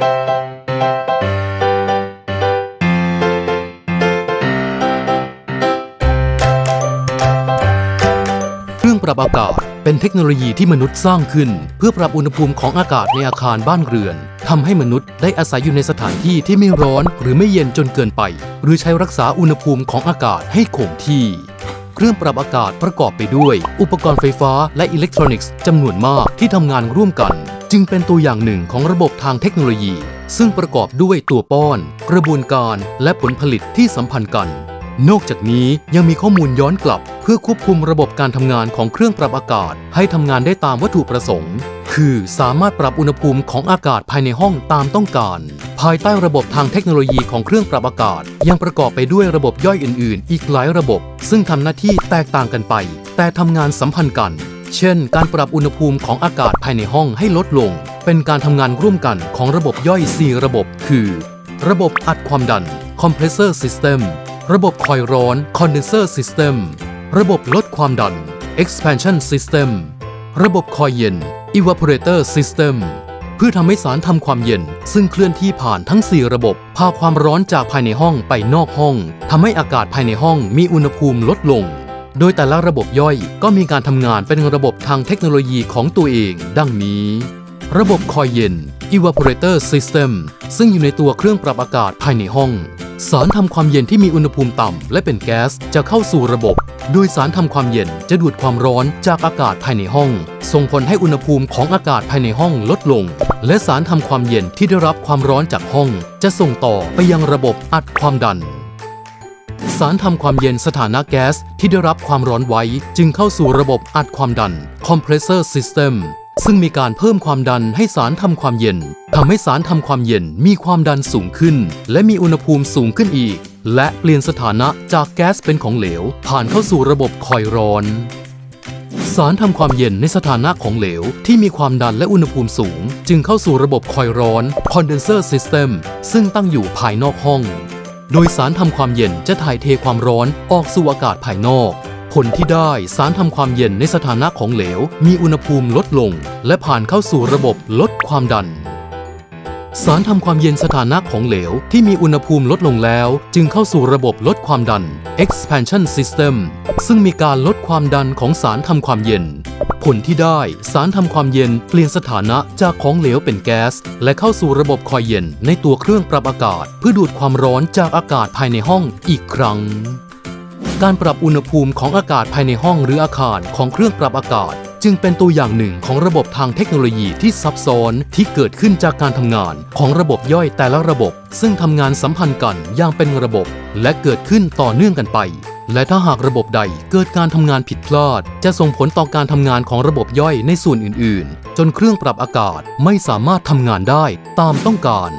เครื่องปรับอากาศเป็นเทคโนโลยีที่มนุษย์สร้างขึ้น เพื่อปรับอุณหภูมิของอากาศในอาคารบ้านเรือนทำให้มนุษย์ได้อาศัยอยู่ในสถานที่ที่ไม่ร้อนหรือไม่เย็นจนเกินไป หรือใช้รักษาอุณหภูมิของอากาศให้คงที่ เครื่องปรับอากาศประกอบไปด้วย อุปกรณ์ไฟฟ้าและอิเล็กทรอนิกส์จำนวนมากที่ทำงานร่วมกัน จึงเป็นตัวอย่างหนึ่งของระบบทางเทคโนโลยี ซึ่งประกอบด้วยตัวป้อน กระบวนการและผลผลิตที่สัมพันธ์กัน นอกจากนี้ยังมีข้อมูลย้อนกลับ เพื่อควบคุมระบบการทำงานของเครื่องปรับอากาศ ให้ทำงานได้ตามวัตถุประสงค์ คือสามารถปรับอุณหภูมิของอากาศภายในห้องตามต้องการ ภายใต้ระบบทางเทคโนโลยีของเครื่องปรับอากาศ ยังประกอบไปด้วยระบบย่อยอื่น ๆ อีกหลายระบบ ซึ่งทำหน้าที่แตกต่างกันไป แต่ทำงานสัมพันธ์กัน เช่น การปรับอุณหภูมิของอากาศภายในห้องให้ลดลง เป็นการทำงานร่วมกันของระบบย่อย 4 ระบบ คือ ระบบอัดความดัน Compressor System ระบบคอยร้อน Condenser System ระบบลดความดัน Expansion System ระบบคอยเย็น Evaporator System เพื่อทำให้สารทำความเย็น ซึ่งเคลื่อนที่ผ่านทั้ง 4 ระบบ พาความร้อนจากภายในห้องไปนอกห้องทำให้อากาศภายในห้องมีอุณหภูมิลดลง โดยแต่ละระบบย่อยก็มีการทำงานเป็นระบบทางเทคโนโลยีของตัวเอง ดังนี้ ระบบคอยเย็น Evaporator System ซึ่งอยู่ในตัวเครื่องปรับอากาศภายในห้อง สารทำความเย็นที่มีอุณหภูมิต่ำและเป็นแก๊สจะเข้าสู่ระบบ โดยสารทำความเย็นจะดูดความร้อนจากอากาศภายในห้อง ส่งผลให้อุณหภูมิของอากาศภายในห้องลดลง และสารทำความเย็นที่ได้รับความร้อนจากห้อง จะส่งต่อไปยังระบบอัดความดัน สารทำความเย็นสถานะแก๊สที่ได้รับความร้อนไว้ จึงเข้าสู่ระบบอัดความดัน Compressor System ซึ่งมีการเพิ่มความดันให้สารทำความเย็นทำให้สารทำความเย็นมีความดันสูงขึ้น และมีอุณหภูมิสูงขึ้นอีก และเปลี่ยนสถานะจากแก๊สเป็นของเหลว ผ่านเข้าสู่ระบบคอยร้อน สารทำความเย็นในสถานะของเหลว ที่มีความดันและอุณหภูมิสูง จึงเข้าสู่ระบบคอยร้อน Condenser System ซึ่งตั้งอยู่ภายนอกห้อง โดยสารทำความเย็นจะถ่ายเทความร้อนออกสู่อากาศภายนอก ผลที่ได้สารทำความเย็นในสถานะของเหลว มีอุณหภูมิลดลง และผ่านเข้าสู่ระบบลดความดัน สารทำความเย็นสถานะของเหลวที่มีอุณหภูมิลดลงแล้ว จึงเข้าสู่ระบบลดความดัน expansion system ซึ่งมีการลดความดันของสารทำความเย็น ผลที่ได้สารทำความเย็นเปลี่ยนสถานะจากของเหลวเป็นแก๊ส และเข้าสู่ระบบคอยเย็นในตัวเครื่องปรับอากาศ เพื่อดูดความร้อนจากอากาศภายในห้องอีกครั้งการปรับอุณหภูมิของอากาศภายในห้องหรืออาคารของเครื่องปรับอากาศ จึงเป็นตัวอย่างหนึ่งของระบบทางเทคโนโลยีที่ซับซ้อนที่เกิดขึ้นจากการทำงานของระบบย่อยแต่ละระบบ ซึ่งทำงานสัมพันธ์กันอย่างเป็นระบบ และเกิดขึ้นต่อเนื่องกันไป และถ้าหากระบบใดเกิดการทำงานผิดพลาด จะส่งผลต่อการทำงานของระบบย่อยในส่วนอื่น ๆ จนเครื่องปรับอากาศไม่สามารถทำงานได้ตามต้องการ